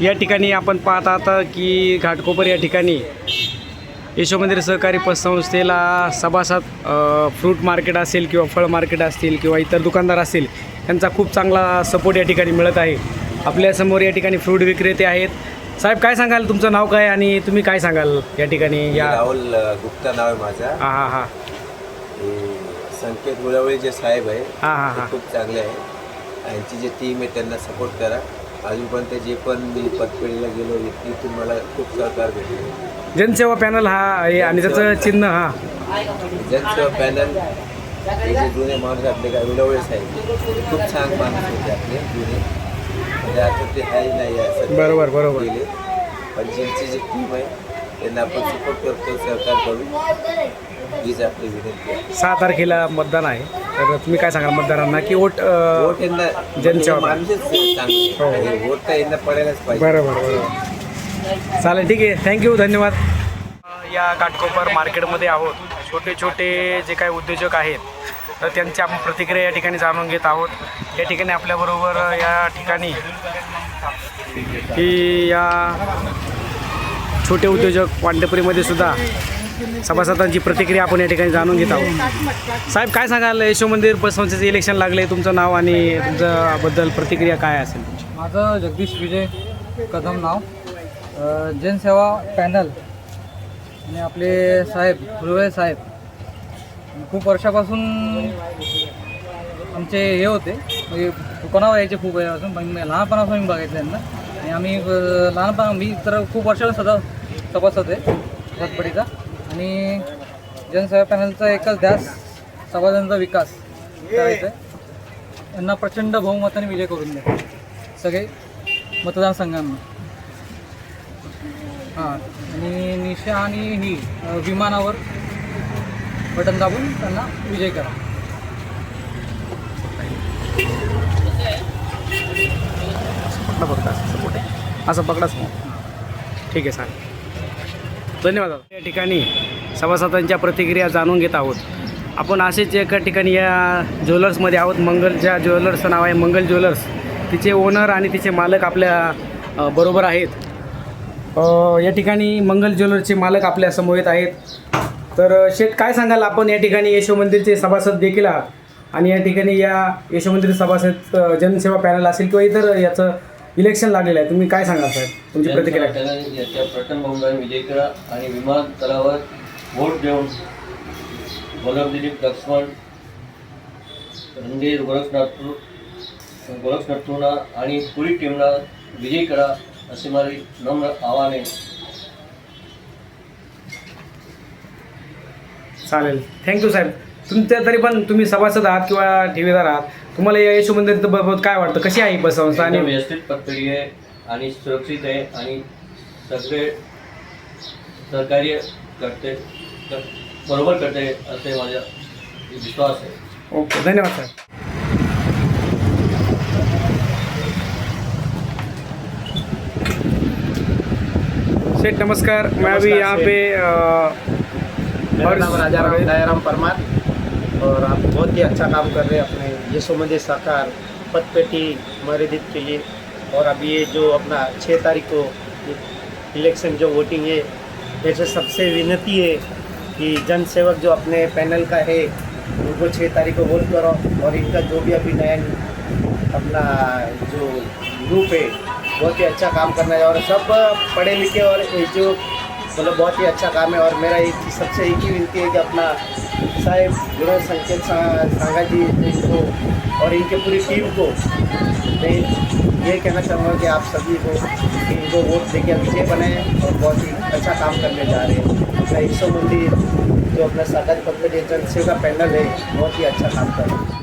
या ठिकाणी आपण पाहत आहात की घाटकोपर या ठिकाणी यशोमंदिर सहकारी पतसंस्थेला सभासद फ्रूट मार्केट असेल किंवा फळ मार्केट असतील किंवा इतर दुकानदार असतील त्यांचा खूप चांगला सपोर्ट या ठिकाणी मिळत आहे. आपल्यासमोर या ठिकाणी फ्रूट विक्रेते आहेत. साहेब काय सांगाल? तुमचं नाव काय आणि तुम्ही काय सांगाल या ठिकाणी? या राहुल गुप्ता नाव आहे माझा. हां हां हां. हे संकेत मुलावळे जे साहेब आहे. हां हां ते हां खूप चांगले आहे. यांची जे टीम आहे त्यांना सपोर्ट करा. अजूनपर्यंत जे पण मी पतपेढीला गेलो इथून मला खूप सहकार भेटले. जनसेवा पॅनल हा आहे आणि त्याचं चिन्ह हां. जनसेवा पॅनल हे जे जुने माणूस आपले काय विलवळे साहेब खूप छान माणूस होते आपले जुने. म्हणजे आता ते आहे नाही आहे सध्या. बरोबर, बरोबर. गेले. पण ज्यांची जी टीम आहे त्यांना आपण सपोर्ट करतो सहकार करू हीच आपली विनंती आहे. सहा तारखेला मतदान आहे. तर तुम्ही काय सांगाल मतदारांना की वोट वोट जनसेवा माणूसच चांगले. हो. हे. वोट तर यांना पडायलाच पाहिजे. बरोबर बरोबर चालेल ठीक आहे. थँक्यू धन्यवाद. या घाटकोपर मार्केटमध्ये आहोत. छोटे छोटे जे काही उद्योजक आहेत तर त्यांची आपण प्रतिक्रिया या ठिकाणी जाणून घेत आहोत. या ठिकाणी आपल्याबरोबर या ठिकाणी की या छोटे उद्योजक वांडेपुरीमध्ये सुद्धा सभासदांची प्रतिक्रिया आपण या ठिकाणी जाणून घेत आहोत. साहेब काय सांगाल? यशो मंदिर पतसंस्थेचे इलेक्शन लागले तुमचं नाव आणि तुमच्याबद्दल प्रतिक्रिया काय असेल माझं जगदीश विजय कदम नाव. जनसेवा पॅनल. आणि आपले साहेब हृदय साहेब. खूप वर्षापासून आमचे हे होते. म्हणजे दुकानावर यायचे खूप वेळापासून पण मी लहानपणापासून मी बघितलं त्यांना आणि आम्ही लहानपणा मी तर खूप वर्षाला सदा तपासत आहे पतपडीचा आणि जनसेवा पॅनलचा एकच ध्यास सभासदांचा विकास करायचा आहे यांना प्रचंड बहुमताने विजय करून द्या. सगळे मतदारसंघांना. हां आणि निशा आणि ही विमानावर बटन दाबून त्यांना विजय करा. पकडा असं सपोर्ट आहे. असं पकडाच मग ठीक आहे सांग धन्यवाद या ठिकाणी सभासदांच्या प्रतिक्रिया जाणून घेत आहोत. आपण असेच एका ठिकाणी या ज्वेलर्समध्ये आहोत. मंगलच्या ज्वेलर्सचं नाव आहे मंगल ज्वेलर्स. तिचे ओनर आणि तिचे मालक आपल्या बरोबर आहेत. या ठिकाणी मंगल ज्वेलर्सचे मालक आपल्यासमोर आहेत. तर शेठ काय सांगाल आपण या ठिकाणी यशो मंदिरचे सभासद देखील आहात? आणि या ठिकाणी या यशो मंदिर सभासद जनसेवा पॅनल असेल किंवा इतर याचं इलेक्शन लागलेलं आहे. तुम्ही काय सांगाल साहेब? तुमची प्रतिक्रिया. जनता याच्या प्रथम बहुमान विजय करा आणि विमानतळावर वोट देऊन दिलीप लक्ष्मण रणधीर गोरखनाथ गोरखनाथूना आणि पुरी टीमला विजयी करा असे माझे नम्र आव्हान आहे. चालेल. थँक्यू साहेब. तुमच्या तरी पण तुम्ही सभासद आहात किंवा ठेवीदार आहात. तुम्हाला या यशो मंदिर बाबत काय वाटतं? कशी आहे ही एकदम आणि व्यवस्थित पत्कडी आहे आणि सुरक्षित आहे आणि सगळे सहकार्य करते कर- बरोबर करते असे माझा विश्वास आहे. ओके धन्यवाद साहेब सेठ नमस्कार. मैं अभी यहाँ पे अ, मेरा और- नाम राजा राम दयाराम परमार और आप बहुत ही अच्छा काम कर रहे हैं अपने यशो मंदिर सरकार पतपेटी मर्यादित के लिए। और अभी ये जो अपना छः तारीख को इलेक्शन जो वोटिंग है, ऐसे सबसे विनती है कि जन सेवक जो अपने पैनल का है, उनको छः तारीख को वोट करो और इनका जो भी अभी नया अपना जो ग्रुप है, बहुत ही अच्छा काम करना है। और सब पढ़े लिखे और जो मतलब बहुत ही अच्छा काम है। और मेरा एक सबसे एक ही विनती है कि अपना साहेब, गुरु संकेत सांगा जी इनको और इनके पूरी टीम को मैं ये कहना चाहूँगा कि आप सभी को कि इनको वोट देके अच्छे बने और बहुत ही अच्छा काम करने जा रहे हैं। अपना ईसो मंदिर, जो अपना सागर पब्लिक एजेंसी का पैनल है, बहुत ही अच्छा काम कर रहे हैं।